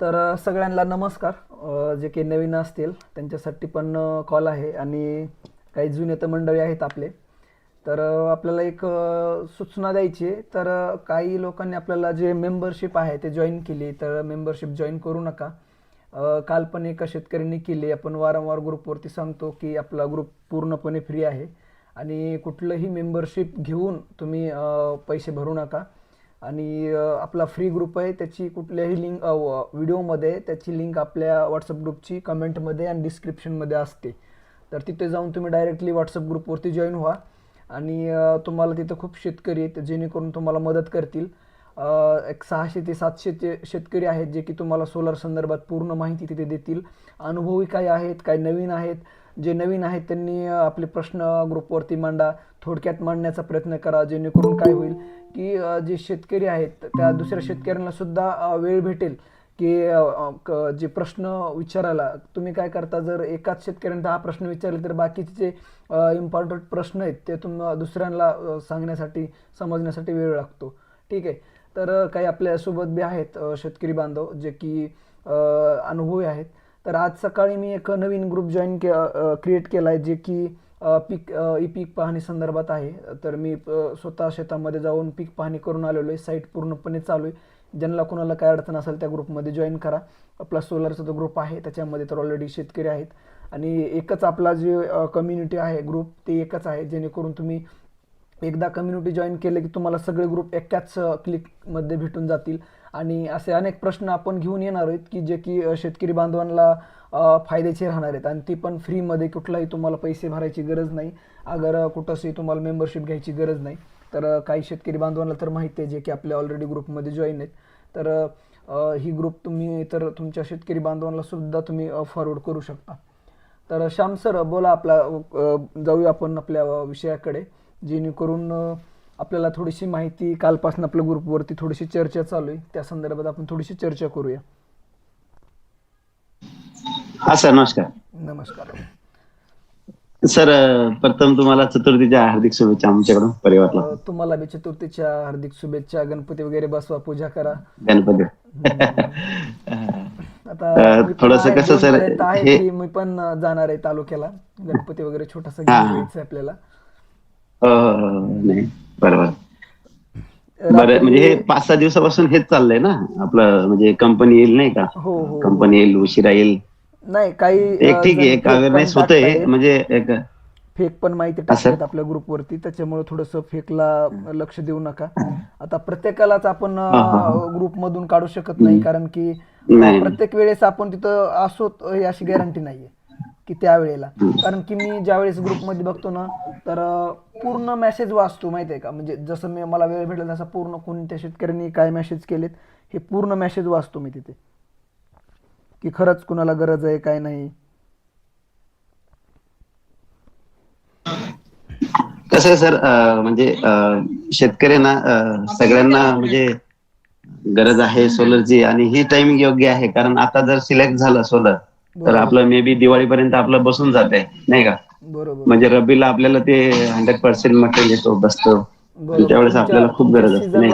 तर सगळ्यांना नमस्कार. जे काही नवीन असतील त्यांच्यासाठी पण कॉल आहे आणि काही जुने तर मंडळी आहेत आपले. तर आपल्याला एक सूचना द्यायची आहे. तर काही लोकांनी आपल्याला जे मेंबरशिप आहे ते जॉईन केली तर मेंबरशिप जॉईन करू नका. काल पण एका शेतकऱ्यांनी केली आपण वारंवार ग्रुपवरती सांगतो की आपला ग्रुप पूर्णपणे फ्री आहे. आणि कुठलंही मेंबरशिप घेऊन तुम्ही पैसे भरू नका. आणि आपला फ्री ग्रुप आहे त्याची कुठल्याही लिंक व्हिडिओमध्ये त्याची लिंक आपल्या व्हॉट्सअप ग्रुपची कमेंटमध्ये आणि डिस्क्रिप्शनमध्ये असते. तर तिथे जाऊन तुम्ही डायरेक्टली व्हॉट्सअप ग्रुपवरती जॉईन व्हा. आणि तुम्हाला तिथं खूप शेतकरी आहेत जेणेकरून तुम्हाला मदत करतील. एक सहाशे ते सातशे ते शेतकरी आहेत जे की तुम्हाला सोलर संदर्भात पूर्ण माहिती तिथे देतील. अनुभवी काय आहेत काय नवीन आहेत. जे नवीन आहेत त्यांनी आपले प्रश्न ग्रुपवरती मांडा. थोडक्यात मांडण्याचा प्रयत्न करा जेणेकरून काय होईल. की जे शेतकरी आहेत त्या दुसऱ्या शेतकऱ्यांना सुद्धा वेळ भेटेल की जे प्रश्न विचारायला. तुम्ही काय करता जर एकाच शेतकऱ्यांना दहा प्रश्न विचारले तर बाकीचे जे इम्पॉर्टंट प्रश्न आहेत ते तुम दुसऱ्यांना सांगण्यासाठी समजण्यासाठी वेळ लागतो. ठीक आहे. तर काही आपल्यासोबत बी आहेत शेतकरी बांधव जे की अनुभवी आहेत. तर आज सकाळी मी एक नवीन ग्रुप जॉईन के क्रिएट केला आहे जे की पीक ही पीक पाहणी संदर्भात आहे. तर मी स्वतः शेतामध्ये जाऊन पीक पाहणी करून आलेलो आहे. साईट पूर्णपणे चालू आहे. ज्यांना कोणाला काय अडचण असेल त्या ग्रुपमध्ये जॉईन करा. आपला सोलरचा जो ग्रुप आहे त्याच्यामध्ये तर ऑलरेडी शेतकरी आहेत. आणि एकच आपला जे कम्युनिटी आहे ग्रुप ते एकच आहे. जेणेकरून तुम्ही एकदा कम्युनिटी जॉईन केलं की तुम्हाला सगळे ग्रुप एकाच क्लिकमध्ये भेटून जातील. आणि असे अनेक प्रश्न आपण घेऊन येणार आहोत की जे की शेतकरी बांधवांना फायद्याचे राहणार आहेत. आणि ती पण फ्रीमध्ये कुठलाही तुम्हाला पैसे भरायची गरज नाही. अगर कुठंसही तुम्हाला मेंबरशिप घ्यायची गरज नाही. तर काही शेतकरी बांधवांना तर माहिती आहे जे की आपल्या ऑलरेडी ग्रुपमध्ये जॉईन आहेत. तर ही ग्रुप तुम्ही तर तुमच्या शेतकरी बांधवांना सुद्धा तुम्ही फॉरवर्ड करू शकता. तर श्याम सर बोला आपला जाऊया आपण आपल्या विषयाकडे. जेणेकरून आपल्याला थोडीशी माहिती कालपासून आपल्या ग्रुपवरती थोडीशी चर्चा चालू आहे. त्या संदर्भात आपण थोडीशी चर्चा करूया. हा सर नमस्कार. नमस्कार. सर प्रथम तुम्हाला चतुर्थीच्या हार्दिक शुभेच्छा आमच्याकडून परिवारला तुम्हाला बी चतुर्थीच्या हार्दिक शुभेच्छा गणपती वगैरे बसवा पूजा करा. गणपती. आता थोडंसं कसं सर, हे- मी पण जाणार आहे तालुक्याला. गणपती वगैरे छोटासा हा, घेऊन हा. यायचं आपल्याला हो, हो, हो. नाही. बरोबर बरं म्हणजे हे पाच सहा दिवसापासून हेच चाललंय ना आपलं म्हणजे कंपनी येईल नाही का हो, हो, हो. कंपनी येईल उशिरा येईल नाही काही एक अ, ठीक आहे जण एक अवेअरनेस होतंय टाकतायत. म्हणजे एक फेक पण माहिती असं? टाकतात आपल्या ग्रुपवरती त्याच्यामुळे थोडंसं फेकला लक्ष देऊ नका आता प्रत्येकालाच आपण हा, हा, हा. ग्रुपमधून काढू शकत नाही कारण की नाही. प्रत्येक वेळेस आपण तिथं असोत ही अशी गॅरंटी नाहीये की त्यावेळेला. कारण की मी ज्यावेळेस ग्रुपमध्ये बघतो ना तर पूर्ण मेसेज वाचतो माहिती आहे का? म्हणजे जसं मी मला वेळ भेटला तसा पूर्ण कोणत्या शेतकऱ्यांनी काय मेसेज केलेत हे पूर्ण मेसेज वाचतो मी तिथे. की खरंच कुणाला गरज आहे काय नाही. कसं आहे सर म्हणजे शेतकऱ्यांना सगळ्यांना म्हणजे गरज आहे सोलरची आणि ही टायमिंग योग्य आहे. कारण आता जर सिलेक्ट झालं सोलर तर. आपलं मे बी दिवाळीपर्यंत आपलं बसून जात आहे नाही का? बरोबर. म्हणजे रब्बीला आपल्याला ते हंड्रेड पर्सेंट मटेरियल येतो बसतो. त्यावेळेस आपल्याला खूप गरज असते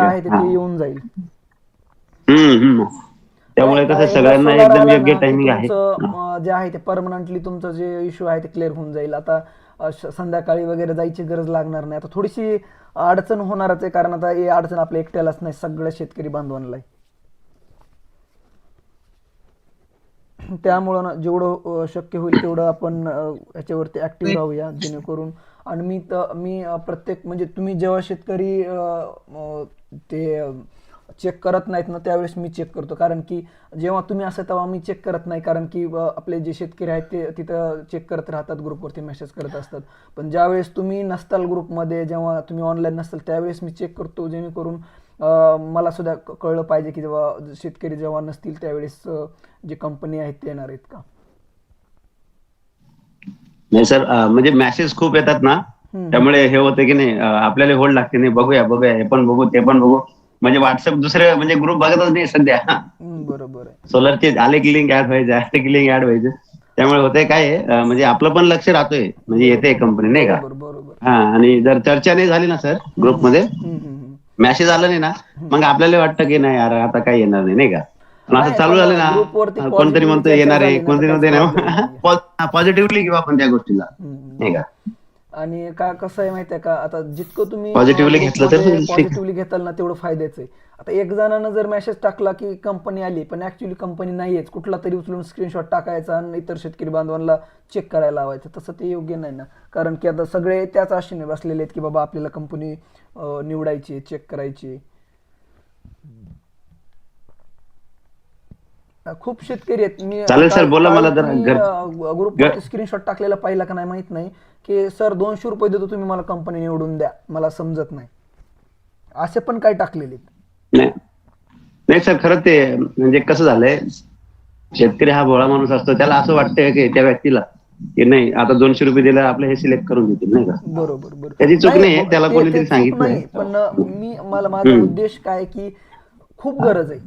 येऊन जाईल. हम्म त्यामुळे कसं सगळ्यांना एकदम योग्य टायमिंग आहे. जे आहे ते परमनंटली तुमचं जे इश्यू आहे ते क्लिअर होऊन जाईल. आता संध्याकाळी वगैरे जायची गरज लागणार नाही. आता थोडीशी अडचण होणारच आहे कारण आता ही अडचण आपल्या एकट्यालाच नाही सगळ्या शेतकरी बांधवांना आहे त्यामुळं ना जेवढं शक्य होईल तेवढं आपण याच्यावरती ऍक्टिव्ह राहूया जेणेकरून आणि मी तर मी प्रत्येक म्हणजे तुम्ही जेव्हा शेतकरी ते चेक करत नाहीत ना त्यावेळेस मी चेक करतो. कारण की जेव्हा तुम्ही असं तेव्हा मी चेक करत नाही. कारण की आपले जे शेतकरी आहेत ते तिथं चेक करत राहतात ग्रुपवरती मेसेज करत असतात. पण ज्यावेळेस तुम्ही नसताल ग्रुपमध्ये जेव्हा तुम्ही ऑनलाईन नसताल त्यावेळेस मी चेक करतो जेणेकरून मला सुद्धा कळलं पाहिजे की जेव्हा शेतकरी जेव्हा नसतील त्यावेळेस जे कंपनी आहेत ते येणार आहेत का? नाही सर म्हणजे मेसेज खूप येतात ना. त्यामुळे हे होतं की नाही आपल्याला होल्ड लागते नाही. बघूया बघूया. हे पण बघू ते पण बघू. म्हणजे व्हॉट्सअप दुसरे म्हणजे ग्रुप बघतच नाही सध्या. बरोबर सोलरचे आले की लिंक ऍड व्हायचे आले की लिंक ऍड व्हायचे. त्यामुळे होतंय काय म्हणजे आपलं पण लक्ष राहतोय. म्हणजे येते कंपनी नाही का? हा आणि जर चर्चा नाही झाली ना सर ग्रुपमध्ये. मेसेज आला नाही ना? मग आपल्याला वाटतं की नाही यार आता काही येणार नाही नाही का? पण असं चालू झालं ना कोणतरी म्हणतो येणार आहे कोणतरी तर म्हणतो पॉझिटिव्हली घेऊ आपण त्या गोष्टीला. नाही का? आणि का कसं आहे माहितीये का? आता जितकं तुम्ही घेतलं तर. पॉझिटिव्हली घेताल ना तेवढं फायद्याचं आहे. आता एक जणानं जर मेसेज टाकला की कंपनी आली पण ऍक्च्युली कंपनी नाहीयेच. कुठला तरी उचलून स्क्रीनशॉट टाकायचा आणि इतर शेतकरी बांधवांना चेक करायला लावायचं. तसं ते योग्य नाही ना. कारण की आता सगळे त्याच आशेने बसलेले आहेत की बाबा आपल्याला कंपनी निवडायची चेक करायची खूप शेतकरी आहेत. मी ग्रुपवरती स्क्रीनशॉट टाकलेला पाहिला का नाही माहीत नाही. की सर दोनशे रुपये देतो तुम्ही मला कंपनी निवडून द्या. मला समजत नाही. असे पण काय टाकलेले. नाही. नाही सर खरं ते म्हणजे कसं झालंय शेतकरी हा भोळा माणूस असतो त्याला असं वाटतंय की त्या व्यक्तीला की नाही आता दोनशे रुपये दिले आपले हे सिलेक्ट करून देतील नाही का? बरोबर बरोबर. त्याची चूक नाही, त्याला कोणीतरी सांगितलं. पण मी मला माझा उद्देश काय की खूप गरज आहे.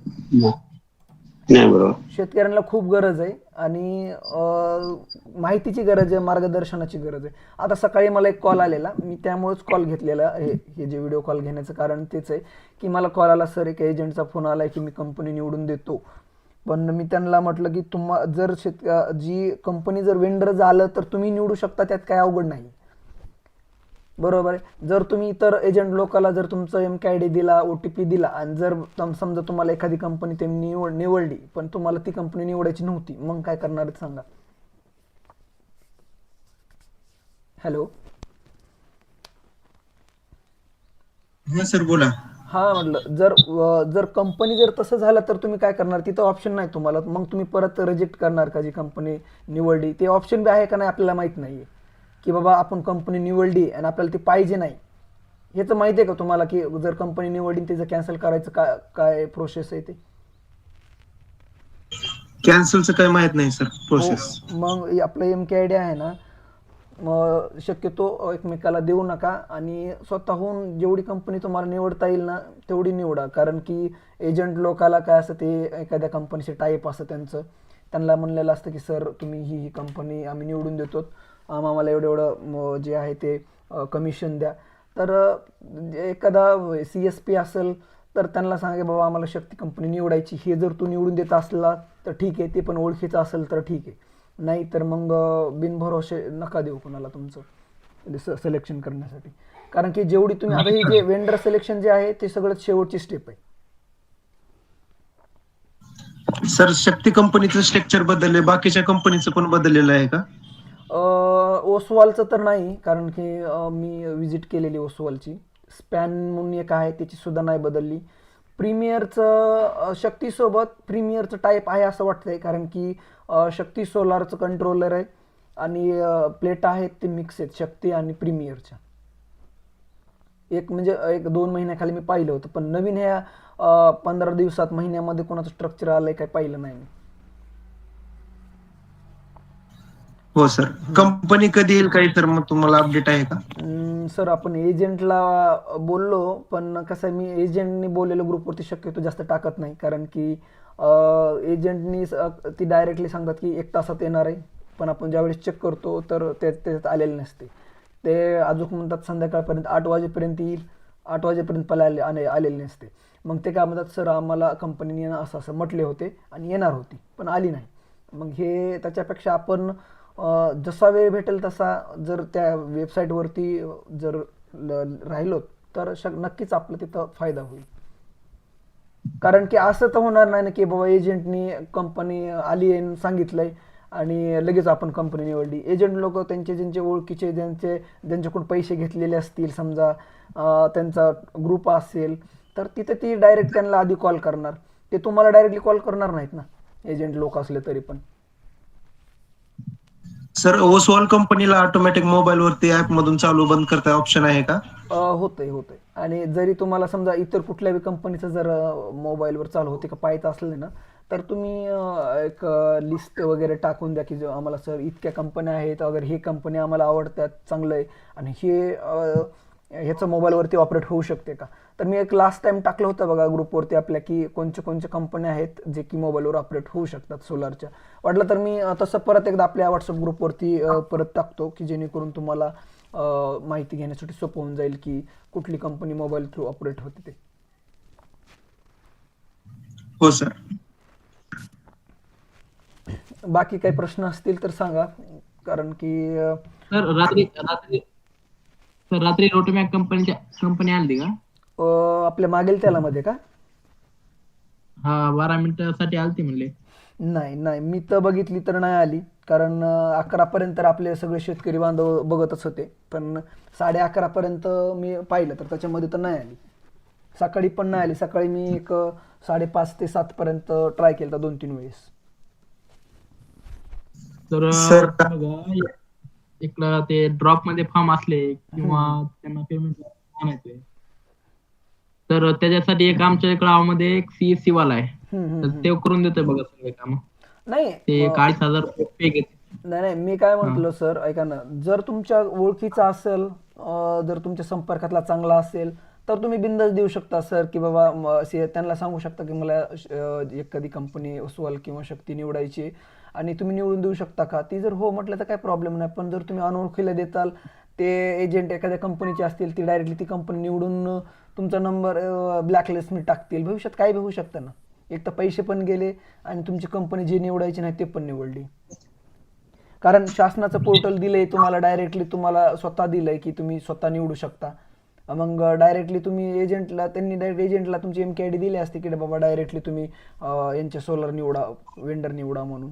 नाही बरोबर. शेतकऱ्यांना खूप गरज आहे आणि अं, माहितीची गरज आहे मार्गदर्शनाची गरज आहे. आता सकाळी मला एक कॉल आलेला. मी त्यामुळेच कॉल घेतलेला हे हे जे व्हिडिओ कॉल घेण्याचं कारण तेच आहे की मला कॉल आला सर एक एजंटचा फोन आलाय की मी कंपनी निवडून देतो. पण मी त्यांना म्हटलं की तुम्हा जर शेत जी कंपनी जर वेंडर झालं तर तुम्ही निवडू शकता त्यात काय अवघड नाही. बरोबर आहे. जर तुम्ही इतर एजंट लोकाला जर तुमचं एम आय डी दिला ओ टी पी दिला आणि जर समजा तुम्हाला एखादी कंपनी ते निवड निवडली पण तुम्हाला ती कंपनी निवडायची नव्हती मग काय करणार सांगा? हॅलो हा सर बोला. हा म्हटलं जर जर कंपनी जर तसं झालं तर तुम्ही काय करणार? तिथं ऑप्शन नाही तुम्हाला. मग तुम्ही परत रिजेक्ट करणार का जी कंपनी निवडली? ते ऑप्शन बी आहे का नाही आपल्याला माहीत नाहीये. की बाबा आपण कंपनी निवडली आणि आपल्याला ती पाहिजे नाही. हे तर माहिती आहे का तुम्हाला की जर कंपनी निवडली त्याचं कॅन्सल करायचं काय काय प्रोसेस आहे ते? कॅन्सलचं काय माहीत नाही सर प्रोसेस हो, मग आपलं एम के आय डी आहे ना मग शक्यतो एकमेकाला देऊ नका आणि स्वतःहून जेवढी कंपनी तुम्हाला निवडता येईल ना तेवढी निवडा. कारण की एजंट लोकाला काय असतं ते एखाद्या कंपनीचे टाईप असतं त्यांचं. त्यांना म्हणलेलं असतं की सर तुम्ही ही ही कंपनी आम्ही निवडून देतो आम्हाला एवढं एवढं म, जे आहे ते कमिशन द्या. तर अ, एखादा सी एस पी असेल तर त्यांना सांगा बाबा आम्हाला शक्ती कंपनी निवडायची हे जर तू निवडून देत असला तर ठीक आहे. ते पण ओळखीचं असेल तर ठीक आहे. नाही तर मग बिनभरोसे नका देऊ कोणाला तुमचं सिलेक्शन करण्यासाठी. कारण की जेवढी तुम्ही आता हे जे वेंडर सिलेक्शन जे आहे ते सगळ्यात शेवटची स्टेप आहे. सर शक्ती कंपनीचं स्ट्रक्चर बदलले बाकीच्या कंपनीचं पण बदललेलं आहे का? ओसवालचं तर नाही कारण की मी विजिट केलेली ओसवालची. स्पॅन म्हणून एक आहे त्याची सुद्धा नाही बदलली. प्रीमियरचं शक्तीसोबत प्रीमियरचं टाईप आहे असं वाटतंय कारण की शक्ती सोलारचं कंट्रोलर आहे आणि प्लेट आहेत ते मिक्स आहेत शक्ती आणि प्रीमियरच्या एक म्हणजे एक दोन महिन्याखाली मी पाहिलं होतं पण नवीन ह्या पंधरा दिवसात महिन्यामध्ये कोणाचं स्ट्रक्चर आलं आहे काय पाहिलं नाही मी. हो सर कंपनी कधी येईल काही तर मग तुम्हाला अपडेट आहे का? अं, सर आपण एजंटला बोललो पण कसं आहे मी एजंटनी बोललेलं ग्रुपवरती शक्यतो जास्त टाकत नाही. कारण की एजंटनी ती डायरेक्टली सांगतात की एक तासात येणार आहे. पण आपण ज्यावेळेस चेक करतो तर ते त्याच्यात आलेले नसते. ते अजून म्हणतात संध्याकाळपर्यंत आठ वाजेपर्यंत येईल आठ वाजेपर्यंत पण आले आले- आलेले नसते. मग ते काय म्हणतात सर आम्हाला कंपनीने असं असं म्हटले होते आणि येणार होती पण आली नाही. मग हे त्याच्यापेक्षा आपण जसा वेळ भेटेल तसा जर त्या वेबसाईटवरती जर ल- राहिलो तर शक नक्कीच आपलं तिथं फायदा होईल. कारण की असं तर होणार नाही ना की बाबा एजंटनी कंपनी आली आहे सांगितलंय आणि लगेच आपण कंपनी निवडली. एजंट लोक त्यांचे ज्यांचे ओळखीचे ज्यांचे ज्यांच्याकडून पैसे घेतलेले असतील समजा त्यांचा ग्रुप असेल तर तिथे ती डायरेक्ट त्यांना आधी कॉल करणार. ते तुम्हाला डायरेक्टली कॉल करणार नाहीत ना एजंट लोक असले तरी पण. सर ओसवाल कंपनीला ऑटोमॅटिक मोबाईल वरती ऍप मधून चालू बंद करता ऑप्शन आहे का? अ, होतंय होतंय. आणि जरी तुम्हाला समजा इतर कुठल्याही कंपनीचं जर मोबाईलवर चालू होते का पाहायचं असलं ना तर तुम्ही अ, एक लिस्ट वगैरे टाकून द्या की जो आम्हाला सर इतक्या कंपन्या आहेत वगैरे हे कंपनी आम्हाला आवडतात चांगलं आहे आणि हे अ, ह्याचं मोबाईलवरती ऑपरेट होऊ शकते का? तर मी एक लास्ट टाइम टाकलं होतं बघा ग्रुपवरती आपल्या की कोणत्या कोणत्या कंपन्या आहेत जे की मोबाईलवर ऑपरेट होऊ शकतात सोलारच्या वाटलं तर मी तसं परत एकदा आपल्या व्हॉट्सअप ग्रुपवरती परत टाकतो की जेणेकरून तुम्हाला माहिती घेण्यासाठी सोपं होऊन जाईल की कुठली कंपनी मोबाईल थ्रू ऑपरेट होते ते. हो सर बाकी काही प्रश्न असतील तर सांगा कारण की रात्री रात्री सर रात्री रोटोमॅक कंपनीच्या कंपनी आली का? अं, आपल्या मागील त्यालामध्ये का? हा बारा मिनिटासाठी आलती म्हणले. नाही नाही मी तर बघितली तर नाही आली. कारण अं, अकरापर्यंत तर आपले सगळे शेतकरी बांधव बघतच होते. पण साडे अकरापर्यंत मी पाहिलं तर त्याच्यामध्ये तर नाही आली. सकाळी पण नाही आली. सकाळी मी एक अं, साडेपाच ते सातपर्यंत ट्राय केला दोन तीन वेळेस. तर सर, बघा इकडं ते ड्रॉपमध्ये फॉर्म असले किंवा त्यांना पेमेंट तर त्याच्यासाठी एक आमच्या गावामध्ये एक सीएससी वाला आहे. तर. ते करून देतोय बघा सगळे काम. नाही ते चाळीस हजार पे घेते नाही नाही मी काय म्हटलं सर ऐका ना जर तुमच्या ओळखीचा असेल जर तुमच्या संपर्कातला चांगला असेल तर तुम्ही बिंदास देऊ शकता सर की बाबा त्यांना सांगू शकता की मला एखादी कंपनी अस्वल किंवा शक्ती निवडायची आणि तुम्ही निवडून देऊ शकता का? ती जर हो म्हटलं तर काय प्रॉब्लेम नाही. पण जर तुम्ही अनोळखीला देताल ते एजंट एखाद्या कंपनीचे असतील ती डायरेक्टली ती कंपनी निवडून तुमचा नंबर ब्लॅकलिस्टमध्ये टाकतील. भविष्यात काय होऊ शकतं ना. एक तर पैसे पण गेले आणि तुमची कंपनी जी निवडायची नाही ते पण निवडली. कारण शासनाचं पोर्टल दिलंय तुम्हाला डायरेक्टली तुम्हाला स्वतः दिलंय की तुम्ही स्वतः निवडू शकता. मग डायरेक्टली तुम्ही एजंटला त्यांनी डायरेक्ट एजंटला तुमची एम के आय डी दिली असते की बाबा डायरेक्टली तुम्ही यांच्या यांचे सोलर निवडा वेंडर निवडा म्हणून.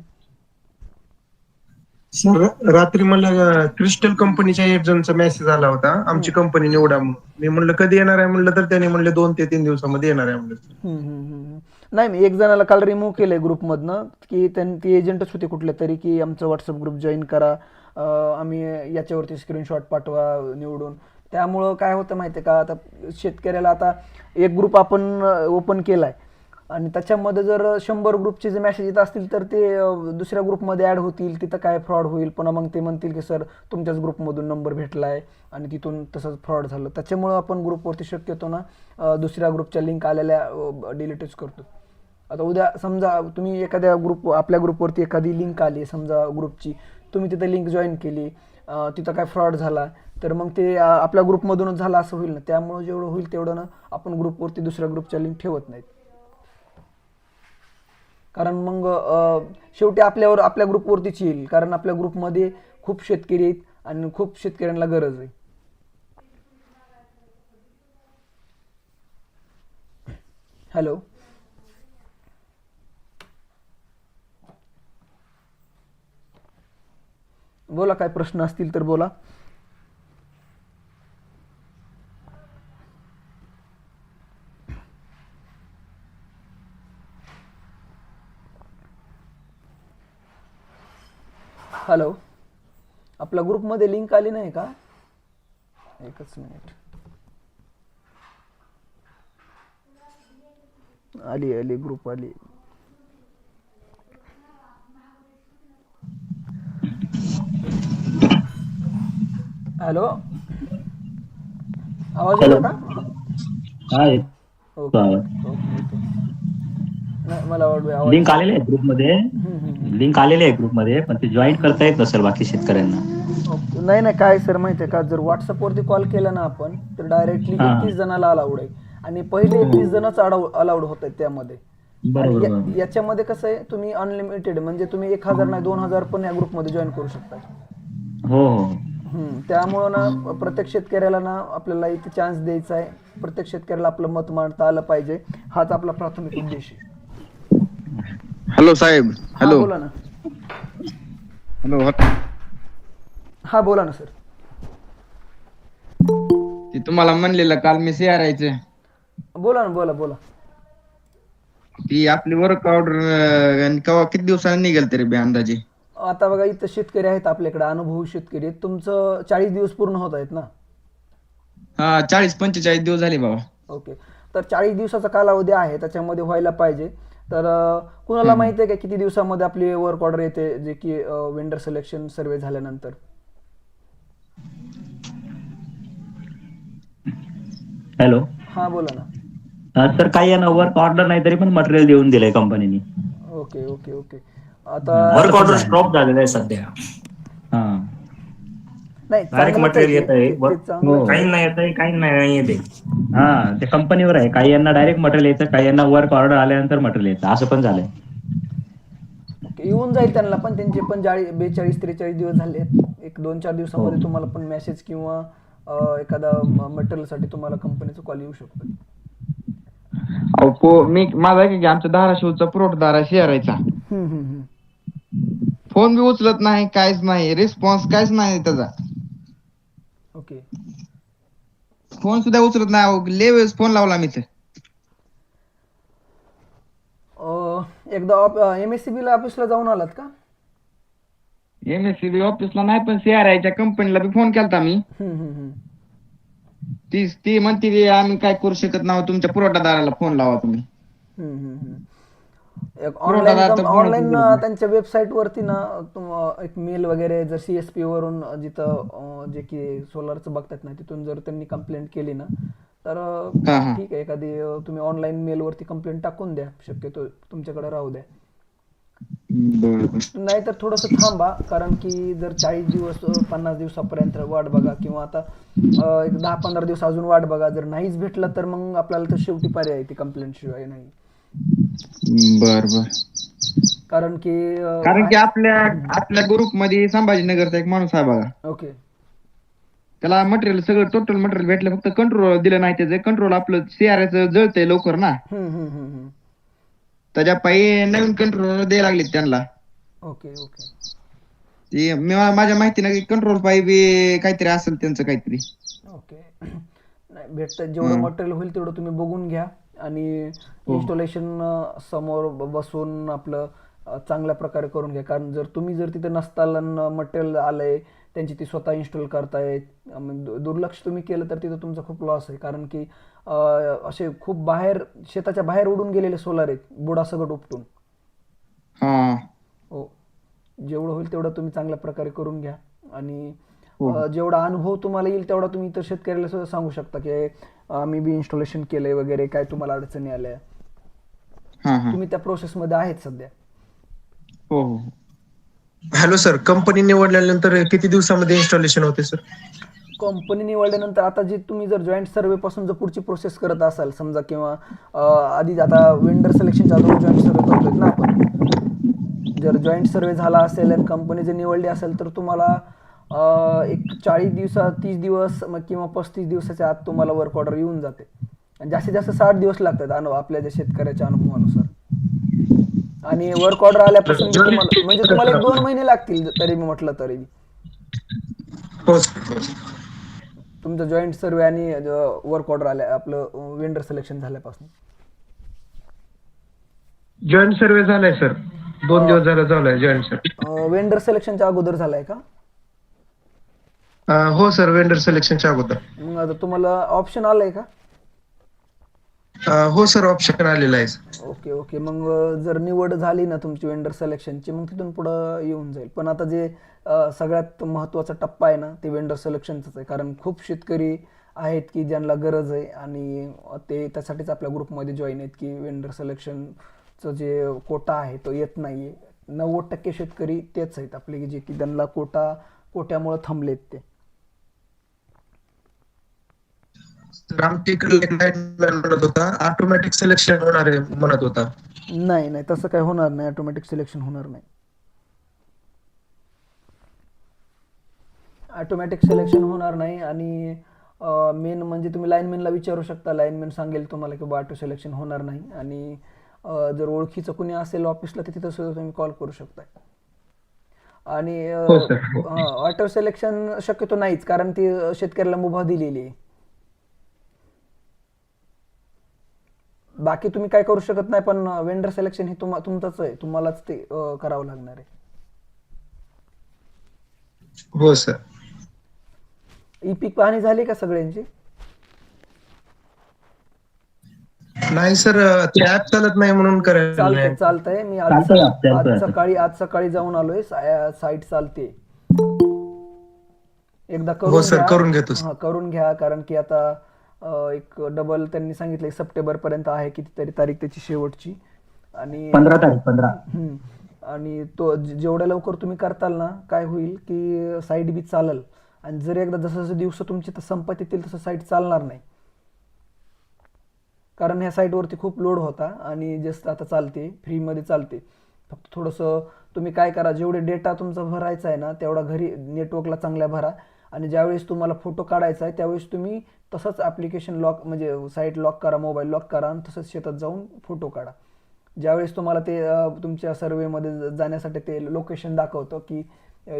सर रात्री मला क्रिस्टल कंपनीच्या एजंटचा मेसेज आला होता. आमची कंपनी निवडा म्हणून. मी म्हणलं कधी येणार आहे? म्हणलं तर त्याने म्हणले दोन ते तीन दिवसामध्ये येणार आहे. म्हणलं. हम्म, हम्म, हम्म, हम्म. नाही मी एक जणाला काल रिमूव्ह केलंय ग्रुपमधनं की त्यांनी ती एजंटच होते कुठले तरी की आमचं व्हॉट्सअप ग्रुप जॉईन करा. अं, आम्ही याच्यावरती स्क्रीनशॉट पाठवा निवडून. त्यामुळं काय होतं माहिती आहे का आता शेतकऱ्याला आता एक ग्रुप आपण ओपन केलाय. आणि त्याच्यामध्ये जर शंभर ग्रुपचे जे मेसेज येत असतील तर ते दुसऱ्या ग्रुपमध्ये ॲड होतील तिथं काय फ्रॉड होईल? पुन्हा मग ते म्हणतील की सर तुमच्याच ग्रुपमधून नंबर भेटला आहे आणि तिथून तसंच फ्रॉड झालं. त्याच्यामुळं आपण ग्रुपवरती शक्यतो ना दुसऱ्या ग्रुपच्या लिंक आलेल्या डिलीटच करतो. आता उद्या समजा तुम्ही एखाद्या ग्रुप आपल्या ग्रुपवरती एखादी लिंक आली समजा ग्रुपची तुम्ही तिथं लिंक जॉईन केली तिथं काय फ्रॉड झाला तर मग ते आपल्या ग्रुपमधूनच झालं असं होईल ना. त्यामुळं जेवढं होईल तेवढं ना आपण ग्रुपवरती दुसऱ्या ग्रुपच्या लिंक ठेवत नाहीत. कारण मग शेवटी आपल्यावर आपल्या ग्रुपवरतीच येईल. कारण आपल्या ग्रुपमध्ये खूप शेतकरी आहेत आणि खूप शेतकऱ्यांना गरज आहे. हॅलो? बोला काय प्रश्न असतील तर बोला. हॅलो आपल्या ग्रुपमध्ये लिंक आली नाही का? एकच मिनिट आली आली ग्रुप आली. हॅलो आवाज येतो का? ओके नाही मला लिंक आलेले आहे ग्रुपमध्ये. लिंक आलेले आहे ग्रुपमध्ये पण ते जॉईन करता येत नसेल बाकी शेतकऱ्यांना. नाही नाही काय सर माहिती आहे का? जर व्हॉट्सअपवरती कॉल केला ना आपण तर डायरेक्टली हा. एकतीस जणाला अलाउड आहे. आणि पहिले एकतीस जणच अलाउड होत आहेत त्यामध्ये. याच्यामध्ये कसं आहे तुम्ही अनलिमिटेड म्हणजे तुम्ही एक हजार नाही दोन हजार पण या ग्रुपमध्ये जॉईन करू शकता. हो हो. त्यामुळं ना प्रत्येक शेतकऱ्याला ना आपल्याला इथे चान्स द्यायचा आहे. प्रत्येक शेतकऱ्याला आपलं मत मांडता आलं पाहिजे. हाच आपला प्राथमिक उद्देश आहे. हॅलो साहेब हॅलो. बोला ना. हॅलो हा बोला ना सर. ते तुम्हाला म्हणलेलं काल मी यायचे बोला ना बोला बोला. ती आपली वर्क ऑर्डर केव्हा किती दिवसांनी निघेल तरी बी अंदाजे? आता बघा इथं शेतकरी आहेत आपल्याकडे अनुभवी शेतकरी आहेत. तुमचं चाळीस दिवस पूर्ण होत आहेत ना? हा चाळीस पंचेचाळीस दिवस झाले बाबा. ओके. तर चाळीस दिवसाचा कालावधी आहे त्याच्यामध्ये व्हायला पाहिजे. तर कुणाला माहिती आहे का किती दिवसामध्ये आपली वर्क ऑर्डर येते जे की वेंडर सिलेक्शन सर्वे झाल्यानंतर? हॅलो हा बोला ना. तर काही वर्क ऑर्डर नाही तरी पण मटेरियल देऊन दिलंय कंपनीने ओके ओके ओके. आता वर्क ऑर्डर स्टॉप झालेला आहे सध्या. हा. नाही डायरेक्ट मटेरियल येत आहे हो. काही नाही येत आहे काही नाही येते हा ते कंपनीवर आहे. काही यांना डायरेक्ट मटेरियल येतं काही यांना वर्क ऑर्डर आल्यानंतर मटेरियल येतं असं पण झालंय. येऊन जाईल त्यांना पण. त्यांचे पण चाळीस बेचाळीस त्रेचाळीस दिवस झाले एक दोन चार दिवसामध्ये तुम्हाला पण मेसेज किंवा एखादा मटेरियलसाठी तुम्हाला कंपनीचा कॉल येऊ शकतो. अहो पो मी माझा आहे की आमचा धाराशिवचा पुरवठादार आहे शेअरायचा. हम्म, हम्म, हम्म. फोन बी उचलत नाही काहीच नाही. रिस्पॉन्स काहीच नाही त्याचा ओके फोन सुद्धा उचलत नाही. लय वेळेस फोन लावला मी तर अं, एकदा एम एस सी बी ला ऑफिसला जाऊन आलात का? एम एस सी बी ऑफिसला नाही पण सीआरआयच्या कंपनीला बी फोन केलता मी. हम्म, हम्म, हम्म. ती ती म्हणते की आम्ही काय करू शकत नाही तुमच्या पुरवठादाराला फोन लावा तुम्ही. हम्म, हम्म, हम्म. एक ऑनलाईन तर ऑनलाईन त्यांच्या वेबसाईट वरती ना तुम- एक मेल वगैरे जर सीएसपी वरून जिथं जे की सोलारचं बघतात ना तिथून जर त्यांनी कंप्लेंट केली ना तर. ठीक आहे एखादी तुम्ही ऑनलाईन मेल वरती कंप्लेंट टाकून द्या शक्यतो तुमच्याकडे राहू द्या. बरं नाहीतर थोडस थांबा कारण की जर चाळीस दिवस पन्नास दिवसापर्यंत वाट बघा किंवा आता एक दहा पंधरा दिवस अजून वाट बघा जर नाहीच भेटलं तर मग आपल्याला तर शेवटी पर्याय ती कंप्लेंट शिवाय नाही. बर बर. कारण की अं, कारण की आपल्या आपल्या ग्रुपमध्ये संभाजीनगरचा एक माणूस आहे बघा. ओके. त्याला मटेरियल सगळं टोटल मटेरियल भेटलं फक्त कंट्रोल दिलं नाही त्याचं. कंट्रोल आपलं सीआरएच जळतंय लवकर ना. हम्म, हम्म, हम्म, हम्म. त्याच्या पायी नवीन कंट्रोल द्यायला लागले त्यांना. Okay okay. ते मी माझ्या माहितीनं की कंट्रोल पायी बी काहीतरी असेल त्यांचं काहीतरी. ओके. नाही भेटतं. जेवढं मटेरियल होईल तेवढं तुम्ही बघून घ्या. आणि इन्स्टॉलेशन समोर ब- बसून आपलं चांगल्या प्रकारे करून घ्या. कारण जर तुम्ही जर तिथे नसताल मटेरियल आलंय त्यांची ती स्वतः इन्स्टॉल करतायत दु- दुर्लक्ष तुम्ही केलं तर तिथं तुमचा खूप लॉस आहे. कारण की असे खूप बाहेर शेताच्या बाहेर उडून गेलेले सोलार आहेत बुडासकट उपटून. हा. हो. जेवढं होईल तेवढं तुम्ही चांगल्या प्रकारे करून घ्या. आणि हो. जेवढा अनुभव तुम्हाला येईल तेवढा तुम्ही इतर शेतकऱ्याला सुद्धा सांगू शकता की आम्ही बी इन्स्टॉलेशन केलंय वगैरे काय तुम्हाला अडचणी आल्या? हा हा. तुम्ही त्या प्रोसेसमध्ये आहेत सध्या. हो हो. हॅलो सर कंपनी निवडल्यानंतर किती दिवसामध्ये इन्स्टॉलेशन होते सर कंपनी निवडल्यानंतर आता जी तुम्ही जर जॉईंट सर्वे पासून जर पुढची प्रोसेस करत असाल समजा किंवा आधी आता वेंडर सिलेक्शनच्या अगोदर जॉईंट सर्वे करतोय ना आपण. जर जॉईंट सर्वे झाला असेल आणि कंपनी जर निवडली असेल तर तुम्हाला एक चाळीस दिवसात तीस दिवस मग किंवा पस्तीस दिवसाच्या आत तुम्हाला वर्क ऑर्डर येऊन जाते. आणि जास्तीत जास्त साठ दिवस लागतात अनु आपल्या ज्या शेतकऱ्याच्या अनुभवानुसार. आणि वर्क ऑर्डर आल्यापासून तुम्हाला म्हणजे तुम्हाला एक दोन महिने लागतील तरी मी म्हटलं तरी. तुमचं जॉईंट सर्वे आणि वर्क ऑर्डर आल्या आपलं वेंडर सिलेक्शन झाल्यापासून. जॉईंट सर्वे झालाय सर दोन दिवस झाला झालाय जॉईंट सर्वे वेंडर सिलेक्शनच्या अगोदर झालाय का? हो सर वेंडर सिलेक्शनच्या अगोदर. मग आता तुम्हाला ऑप्शन आलंय का? अं, हो सर ऑप्शन आलेला आहे. Okay okay. मग अं, जर निवड झाली ना तुमची वेंडर सिलेक्शनची मग तिथून पुढं येऊन जाईल. पण आता जे अं, सगळ्यात महत्त्वाचा टप्पा आहे ना ते वेंडर सिलेक्शनच आहे. कारण खूप शेतकरी आहेत की ज्यांना गरज आहे आणि ते त्यासाठीच आपल्या ग्रुपमध्ये जॉईन आहेत की वेंडर सिलेक्शनचं जे कोटा आहे तो येत नाहीये. नव्वद टक्के शेतकरी तेच आहेत आपले की जे की त्यांना कोटा कोट्यामुळे थांबलेत ते तर आमच्या इकडे एक lineman म्हणत होता. ऑटोमॅटिक सिलेक्शन होणार आहे म्हणत होता. नाही नाही तसं काही होणार नाही. ऑटोमॅटिक सिलेक्शन होणार नाही. ऑटोमॅटिक सिलेक्शन होणार नाही आणि मेन म्हणजे तुम्ही लाईनमॅनला विचारू शकता. लाईनमॅन सांगेल तुम्हाला की ऑटो सिलेक्शन होणार नाही. आणि जर ओळखीचं कुणी असेल ऑफिसला तर तिथं सुद्धा तुम्ही कॉल करू शकता. आणि हो sir, हो. ऑटो सिलेक्शन शक्यतो नाहीच कारण ती शेतकऱ्याला मुभा दिलेली आहे. बाकी तुम्ही काय करू शकत नाही पण वेंडर सिलेक्शन हे तुम्हा तुमचंच आहे तुम्हालाच ते अं, करावं लागणार आहे हो सर ई पीक पाहणी झाली का सगळ्यांची नाही सर ते ऍप चालत नाही म्हणून करायला चालतंय नाही. चालतंय मी आज चालतंय, चालतंय, आज चालतंय. सकाळी आज सकाळी जाऊन आलोय साईट चालते एकदा हो करून सर घ्या. करून घेतो. हा करून घ्या कारण की आता एक डबल त्यांनी सांगितलं सप्टेंबर पर्यंत आहे कितीतरी तारीख त्याची शेवटची. आणि पंधरा तारीख पंधरा. आणि तो जेवढ्या लवकर तुम्ही करताल ना काय होईल की साईट बी चालल. आणि जर एकदा जसं जसं दिवस तुमचे संपत येतील तसं साईट चालणार नाही. कारण ह्या साईटवरती खूप लोड होता आणि जस्ट आता चालते फ्रीमध्ये चालते. फक्त थोडंसं तुम्ही काय करा जेवढे डेटा तुमचा भरायचा आहे ना तेवढा घरी नेटवर्कला चांगल्या भरा. आणि ज्यावेळेस तुम्हाला फोटो काढायचा आहे त्यावेळेस तुम्ही तसंच ॲप्लिकेशन लॉक म्हणजे साईट लॉक करा मोबाईल लॉक करा आणि तसंच शेतात जाऊन फोटो काढा. ज्यावेळेस तुम्हाला ते तुमच्या सर्वेमध्ये जाण्यासाठी ते लोकेशन दाखवतं की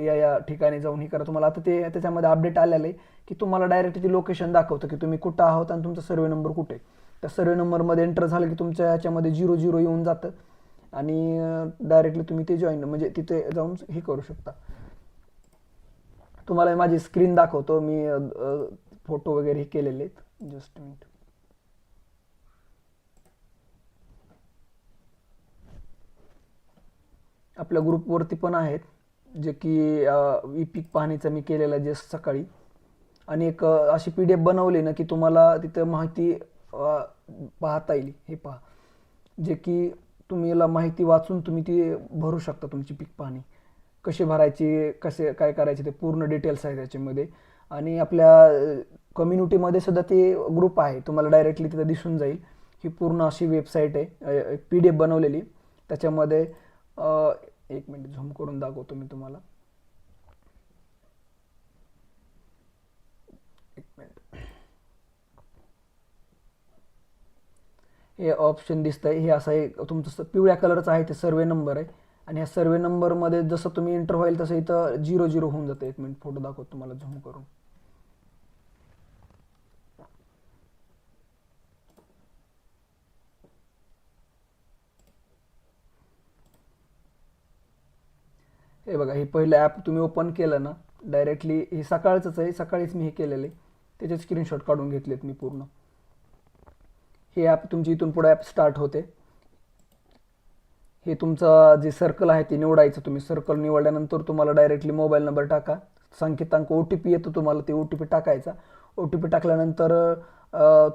या या ठिकाणी जाऊन हे करा. तुम्हाला आता ते त्याच्यामध्ये अपडेट आलेलं आहे की तुम्हाला डायरेक्ट ते लोकेशन दाखवतं की तुम्ही कुठं आहोत आणि तुमचा सर्वे नंबर कुठे आहे. त्या सर्वे नंबरमध्ये एंटर झालं की तुमच्या याच्यामध्ये झिरो झिरो येऊन जातं आणि डायरेक्टली तुम्ही ते जॉईन म्हणजे तिथे जाऊन हे करू शकता. तुम्हाला माझी स्क्रीन दाखवतो. मी फोटो वगैरे केलेले आहेत. जस्ट मिनिट आपल्या ग्रुपवरती पण आहेत. जे की ई पीक पाहणीचं मी केलेलं आहे जस्ट सकाळी. आणि एक अशी पी डी एफ बनवली ना की तुम्हाला तिथं माहिती पाहता येईल. हे पहा. जे की तुम्ही याला माहिती वाचून तुम्ही ती भरू शकता तुमची पीक पाहणी. कशी भरायची कसे काय करायचे ते पूर्ण डिटेल्स आहे त्याच्यामध्ये आणि आपल्या कम्युनिटीमध्ये सुद्धा ते ग्रुप आहे. तुम्हाला डायरेक्टली तिथं दिसून जाईल. ही पूर्ण अशी वेबसाईट आहे. पी डी एफ बनवलेली. त्याच्यामध्ये एक मिनिट झूम करून दाखवतो मी तुम्हाला. एक मिनिट हे ऑप्शन दिसतंय. हे असं एक तुमचं पिवळ्या कलरचं आहे ते सर्वे नंबर आहे. आणि या सर्वे नंबरमध्ये जसं तुम्ही एंटर होईल तसं इथं झिरो झिरो होऊन जातं. एक मिनिट फोटो दाखवतो तुम्हाला झूम करून. हे बघा हे पहिलं ॲप तुम्ही ओपन केलं ना डायरेक्टली हे सकाळचंच आहे सकाळीच मी हे केलेलं आहे. त्याचे स्क्रीनशॉट काढून घेतलेत मी पूर्ण. हे ॲप तुमची इथून पुढे ॲप स्टार्ट होते. हे तुमचं जे सर्कल आहे ते निवडायचं. तुम्ही सर्कल निवडल्यानंतर तुम्हाला डायरेक्टली मोबाईल नंबर टाका. संकेतांक ओ टी पी येतो तुम्हाला ते ओ टी पी टाकायचा. ओ टी पी टाकल्यानंतर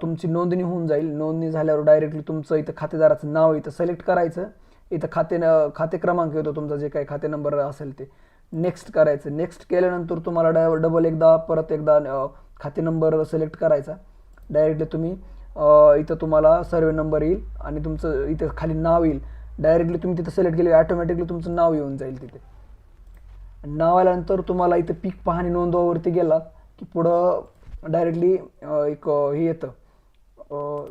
तुमची नोंदणी होऊन जाईल. नोंदणी झाल्यावर डायरेक्टली तुमचं इथं खातेदाराचं नाव इथं सिलेक्ट करायचं. इथं खाते न- खाते क्रमांक येतो तुमचा जे काही खाते नंबर असेल ते. नेक्स्ट करायचं. नेक्स्ट केल्यानंतर तुम्हाला डाय डबल एकदा परत एकदा खाते नंबर सिलेक्ट करायचा. डायरेक्टली तुम्ही इथं तुम्हाला सर्वे नंबर येईल आणि तुमचं इथं खाली नाव येईल. डायरेक्टली तुम्ही तिथं सिलेक्ट केले ऑटोमॅटिकली तुमचं नाव येऊन जाईल तिथे. नाव आल्यानंतर तुम्हाला इथं पीक पाहणी नोंदवावरती गेला की पुढं डायरेक्टली एक हे येतं.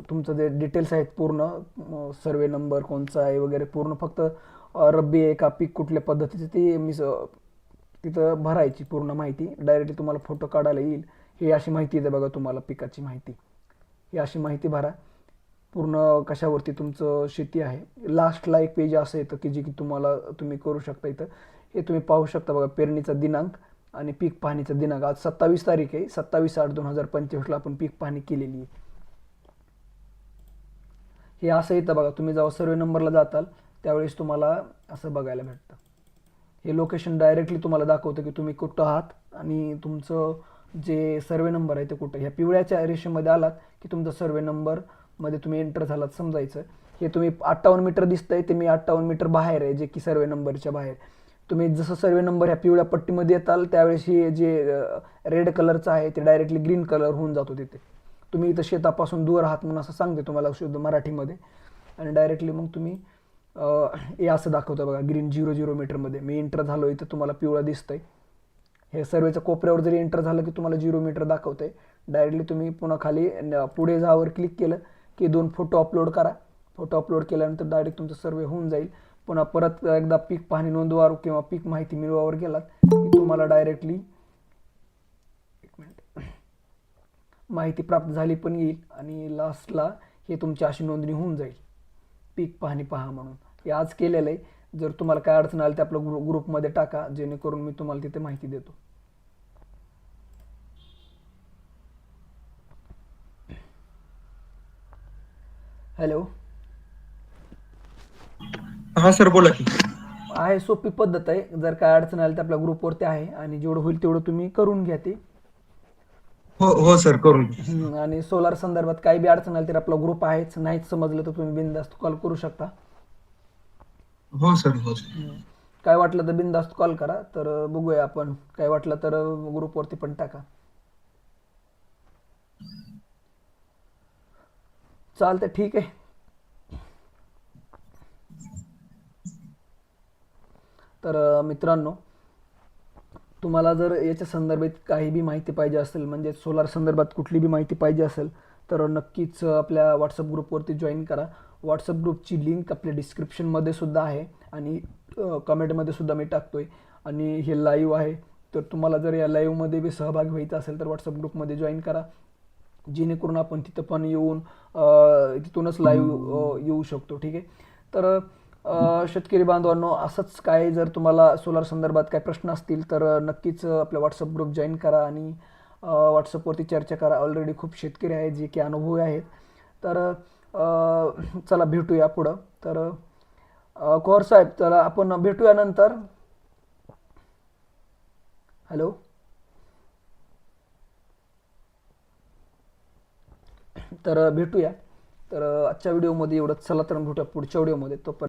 तुमचं जे डिटेल्स आहेत पूर्ण सर्वे नंबर कोणचा आहे वगैरे पूर्ण फक्त रब्बी आहे का पीक कुठल्या पद्धतीचं ते मी तिथं भरायची पूर्ण माहिती. डायरेक्टली तुम्हाला फोटो काढायला येईल. ही अशी माहिती येते बघा तुम्हाला पिकाची माहिती. ही अशी माहिती भरा. पूर्ण कशावरती तुमचं शेती आहे? लास्टला एक पेज असं येतं की जे की तुम्हाला तुम्ही करू शकता इथं. हे तुम्ही पाहू शकता बघा पेरणीचा दिनांक आणि पीक पाहणीचा दिनांक. आज सत्तावीस तारीख आहे सत्तावीस आठ दोन हजार पंचवीसला आपण पीक पाहणी केलेली आहे. हे असं येतं बघा तुम्ही जेव्हा सर्वे नंबरला जाताल त्यावेळेस तुम्हाला असं बघायला भेटतं. हे लोकेशन डायरेक्टली तुम्हाला दाखवतं की तुम्ही कुठं आहात आणि तुमचं जे सर्वे नंबर आहे ते कुठं ह्या पिवळ्याच्या रेषेमध्ये आलात की तुमचा सर्वे नंबर मध्ये तुम्ही एंटर झालात समजायचं. हे तुम्ही अठ्ठावन्न मीटर दिसतंय ते मी अठ्ठावन्न मीटर बाहेर आहे जे की सर्वे नंबरच्या बाहेर. तुम्ही जसं सर्वे नंबर ह्या पिवळ्या पट्टीमध्ये येताल त्यावेळेस हे जे रेड कलरचं आहे ते डायरेक्टली ग्रीन कलर होऊन जातो तिथे. तुम्ही इथं शेतापासून दूर आहात म्हणून असं सांगते तुम्हाला शुद्ध मराठीमध्ये. आणि डायरेक्टली मग तुम्ही हे असं दाखवतं बघा ग्रीन झिरो झिरो मीटरमध्ये मी एंटर झालो इथं तुम्हाला पिवळा दिसतंय. हे सर्वेच्या कोपऱ्यावर जरी एंटर झालं की तुम्हाला झिरो मीटर दाखवतंय. डायरेक्टली तुम्ही पुन्हा खाली न- पुढे जावर क्लिक केलं की दोन फोटो अपलोड करा. फोटो अपलोड केल्यानंतर डायरेक्ट तुमचं सर्वे होऊन जाईल. पुन्हा परत एकदा पीक पाहणी नोंदवावर किंवा पीक माहिती मिळवावर गेलात की तुम्हाला डायरेक्टली एक मिनिट माहिती प्राप्त झाली पण येईल आणि लास्टला हे तुमची अशी नोंदणी होऊन जाईल. पीक पाहणी पहा म्हणून. हे आज केलेलं आहे. जर तुम्हाला काय अडचण आली तर आपलं ग्रु ग्रुपमध्ये टाका जेणेकरून मी तुम्हाला तिथे माहिती देतो. हॅलो. हा सर बोला की. आहे सोपी पद्धत आहे. जर काय अडचण आली तर आपल्या ग्रुपवरती आहे आणि जेवढं होईल तेवढं तुम्ही करून घ्या ते. हो हो सर करून हम्म, आणि सोलार संदर्भात काही बी अडचण आली तर आपला ग्रुप आहेच नाहीच समजलं तर तुम्ही बिनधास्त कॉल करू शकता. हो सर हो सर. काय वाटलं तर बिनधास्त कॉल करा. तर अं, बघूया आपण. काय वाटलं तर ग्रुपवरती पण टाका. चालतं ठीक आहे. तर मित्रांनो तुम्हाला जर याच्या संदर्भात काही बी माहिती पाहिजे असेल म्हणजे सोलार संदर्भात कुठली बी माहिती पाहिजे असेल तर नक्कीच आपल्या व्हॉट्सअप ग्रुपवरती जॉईन करा. व्हॉट्सअप ग्रुपची लिंक आपल्या डिस्क्रिप्शनमध्ये सुद्धा आहे आणि कमेंटमध्ये सुद्धा मी टाकतो आहे आणि हे लाईव्ह आहे. तर तुम्हाला जर या लाईव्हमध्ये बी सहभागी व्हायचं असेल तर व्हॉट्सअप ग्रुपमध्ये जॉईन करा. जेणेकरून आपण तिथं पण येऊन तिथूनच लाईव्ह येऊ शकतो ठीक आहे? तर शेतकरी बांधवांनो असंच काय जर तुम्हाला सोलार संदर्भात काय प्रश्न असतील तर नक्कीच आपल्या व्हॉट्सअप ग्रुप जॉईन करा आणि व्हॉट्सअपवरती चर्चा करा. ऑलरेडी खूप शेतकरी आहेत जे की अनुभवी आहेत. तर चला भेटूया पुढं. तर अ, कोहर साहेब चला आपण भेटूया नंतर. हॅलो तर भेटूया. तर आजच्या व्हिडिओमध्ये एवढंच. चला तर भेटूया पुढच्या व्हिडिओमध्ये. तोपर्यंत